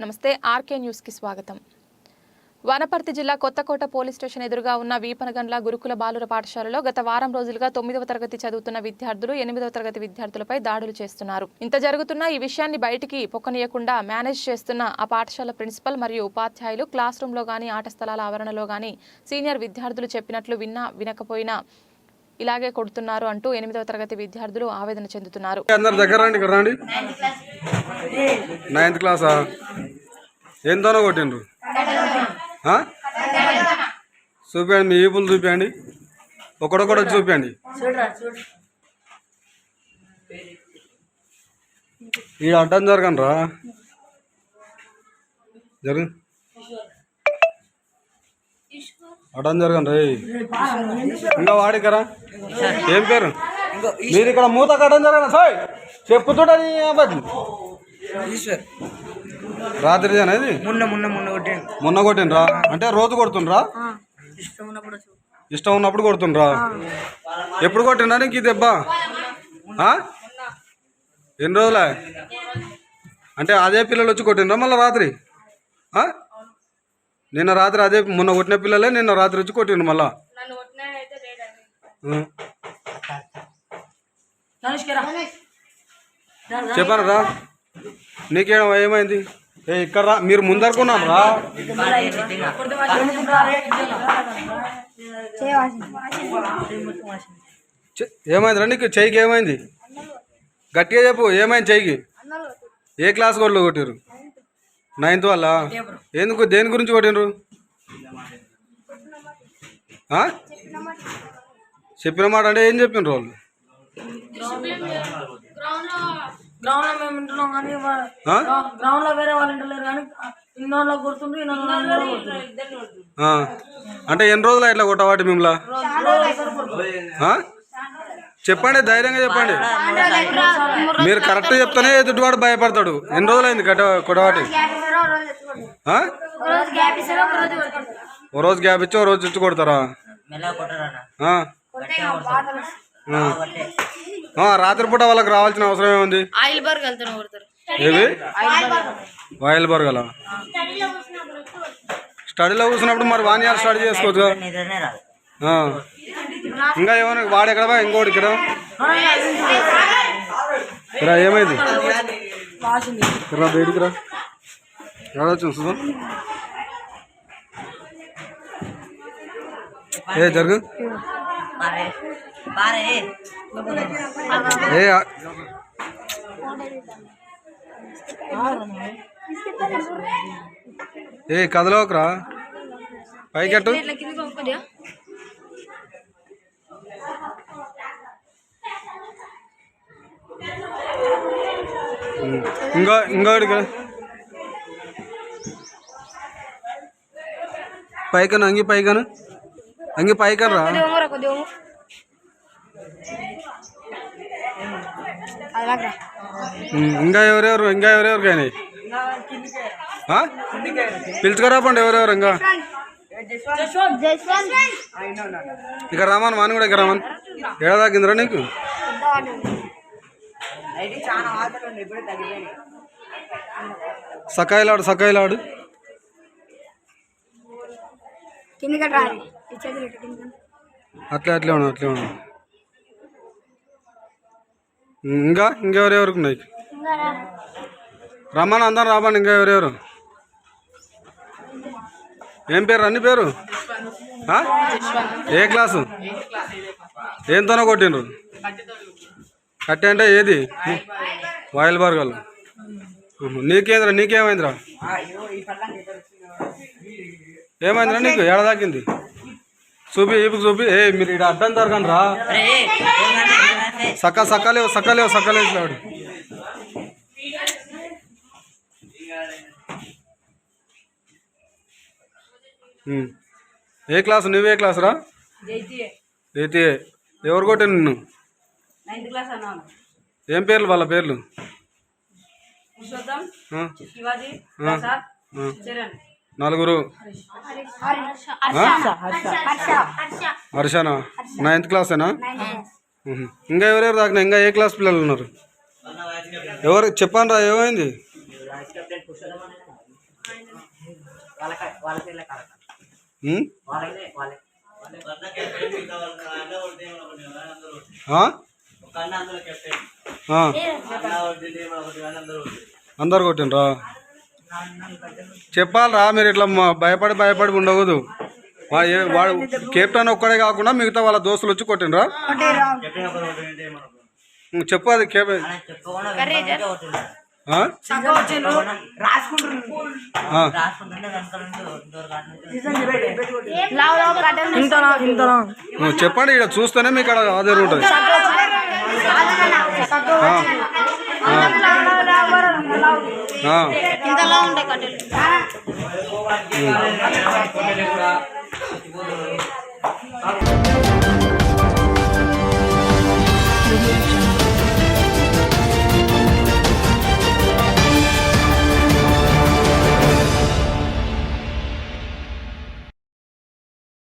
నమస్తే ఆర్కే న్యూస్కి స్వాగతం. వనపర్తి జిల్లా కొత్తకోట పోలీస్ స్టేషన్ ఎదురుగా ఉన్న వీపనగండ్ల గురుకుల బాలుర పాఠశాలలో గత వారం రోజులుగా తొమ్మిదవ తరగతి చదువుతున్న విద్యార్థులు ఎనిమిదవ తరగతి విద్యార్థులపై దాడులు చేస్తున్నారు. ఇంత జరుగుతున్నా ఈ విషయాన్ని బయటికి పొక్కనీయకుండా మేనేజ్ చేస్తున్న ఆ పాఠశాల ప్రిన్సిపల్ మరియు ఉపాధ్యాయులు క్లాస్ రూమ్లో గానీ ఆట స్థలాల ఆవరణలో గానీ సీనియర్ విద్యార్థులు చెప్పినట్లు విన్నా వినకపోయినా ఇలాగే కొడుతున్నారు అంటూ ఎనిమిదవ తరగతి విద్యార్థులు ఆవేదన చెందుతున్నారు. నైన్త్ క్లాసా ఎంతనో కొట్టిండ్రు? ఆ? చూపించండి మీ ఈపులు చూపించండి ఒకడొకడు చూపించండి ఈ అడ్డం జరగండి రా జరుగు అడ్డం జరగండి రే ఇంకా వాడికరా? ఏం పేరు? మీరు ఇక్కడ మూత కట్టం జరగండి. సార్ చెప్పుతుంటది రాత్రిదేనా ఇది? మొన్న మొన్న మొన్న కొట్టాను మొన్న కొట్టినరా అంటే రోజు కొడుతుండ్రా? ఇష్టం ఉన్నప్పుడు వచ్చి ఇష్టం ఉన్నప్పుడు కొడుతుండ్రా? ఎప్పుడు కొట్టిండ్రా నీకు ఈ దెబ్బ? ఆ? ఎన్ని రోజులే? అంటే అదే పిల్లలు వచ్చి కొట్టిండ్రా మళ్ళీ రాత్రి? ఆ? నిన్న రాత్రి అదే మొన్న కొట్టిన పిల్లలే నిన్న రాత్రి వచ్చి కొట్టిండ్రు మళ్ళా? ఆ. చెప్పాను నీకేం ఏమైంది? ఏ ఇక్కడ రా. మీరు ముందరుకున్నాను రా ఏమైంది ఏమైందిరా నీకు? చెయ్యికి ఏమైంది? గట్టిగా చెప్పు ఏమైంది చెయ్యికి? ఏ క్లాస్ వాళ్ళు కొట్టిరు నైన్త్ వల్ల ఎందుకు దేని గురించి కొట్టినరు ఆ? చెప్పిన మాట అంటే ఏం చెప్పినారు వాళ్ళు? గ్రౌండ్లో మేము వింటున్నాం కానీ ఆ? గ్రౌండ్లో వేరే వాళ్ళు వింటలేరు కానీ ఇన్నోళ్ళకి కొడుతుండ్రు ఇన్నోళ్ళకి కొడుతుండ్రు ఆ. అంటే ఎన్ని రోజులు ఇట్లా కొట్టవాటి మిమ్మల్ని? చెప్పండి ధైర్యంగా చెప్పండి. మీరు కరెక్ట్ చెప్తేనే ఎదుటివాడు భయపడతాడు. ఎన్ని రోజులైంది కట్ట కొట్టవాటి ఆ? ఓ రోజు గ్యాప్ ఇచ్చి ఓ రోజు ఇచ్చి కొడతారా? రాత్రిపూట వాళ్ళకి రావాల్సిన అవసరం ఏముంది? ఆయిల్ బర్గ్ స్టడీలో కూర్చున్నప్పుడు మరి వన్ ఇయర్ స్టడీ చేసుకోవచ్చు. ఇంకా ఏమైనా వాడు ఎక్కడ బా? ఇంకోటి ఇక్కడ? ఇక్కడ ఏమైంది? ఇక్కడ బయటికి రా. ఏ జరుగు. ఏ ఏ కథలోకరా పైకెట్టు. ఇంకో ఇంకోటి పైకను అంగి పైకను. అంగి పైకను రా ఇంకా ఎవరెవరు ఇంకా ఎవరెవరు కానీ పిలుచుకురా పండి ఎవరెవరు ఇంకా? ఇక్కడ రామాను వాని కూడా ఇక్కడ రామాను. ఏడా తాకిందిరా నీకు? సకాయలాడు సకాయలాడు అట్లే అట్లే ఉన్నావు అట్లే ఉన్నావు ఉమ్, ఇంకా ఇంకెవరెవరికి ఉన్నాయి? రమ్మని అందరం రామని ఇంకా ఎవరెవరు? ఏం పేరు? అన్ని పేరు. ఏ క్లాసు? ఏంతోనో కొట్టిండ్రు? కట్టే అంటే ఏది? వాయిల్ బర్గలు నీకేంద్రా నీకేమైందిరా? ఏమైందిరా నీకు? ఏడ తాకింది చూపి ఈపుకు చూపి. ఏ మీరు ఇక్కడ అడ్డం దొరకండి రా అరే సక్క సక్కలేవు సక్కలేవు సక్కలేసినాడు ఉమ్. ఏ క్లాస్? నువ్వే క్లాస్ రా ఎవరు కొట్టాను నిన్ను? ఏం పేర్లు వాళ్ళ పేర్లు? నలుగురు. హర్షనా? నైన్త్ క్లాసేనా. ఇంకా ఎవరెవరు తాకినా ఇంకా ఏ క్లాస్ పిల్లలు ఉన్నారు? ఎవరు? చెప్పండి రా ఏమైంది అందరు కొట్టినరా చెప్పాలరా మీరు ఇట్లా మా- భయపడి భయపడి ఉండకూడదు. వాడు కెప్టెన్ ఒక్కడే కాకుండా మిగతా వాళ్ళ దోస్తులు వచ్చి కొట్టినరా చెప్పు అది కెప్ చెప్పుకోకుండా వెనకాల కొట్టిండ్రు. ఆ? రాసుకుంటుంటే ఆ. రాసుకుంటుంటే వెనకాల నుంచి డోర్ కాడ నుంచి ఇంతనా ఇంతనా ఉమ్, చెప్పండి ఇక్కడ చూస్తేనే మీకు అక్కడ ఆధార్ ఉంటుంది. ఇంతలా ఆ.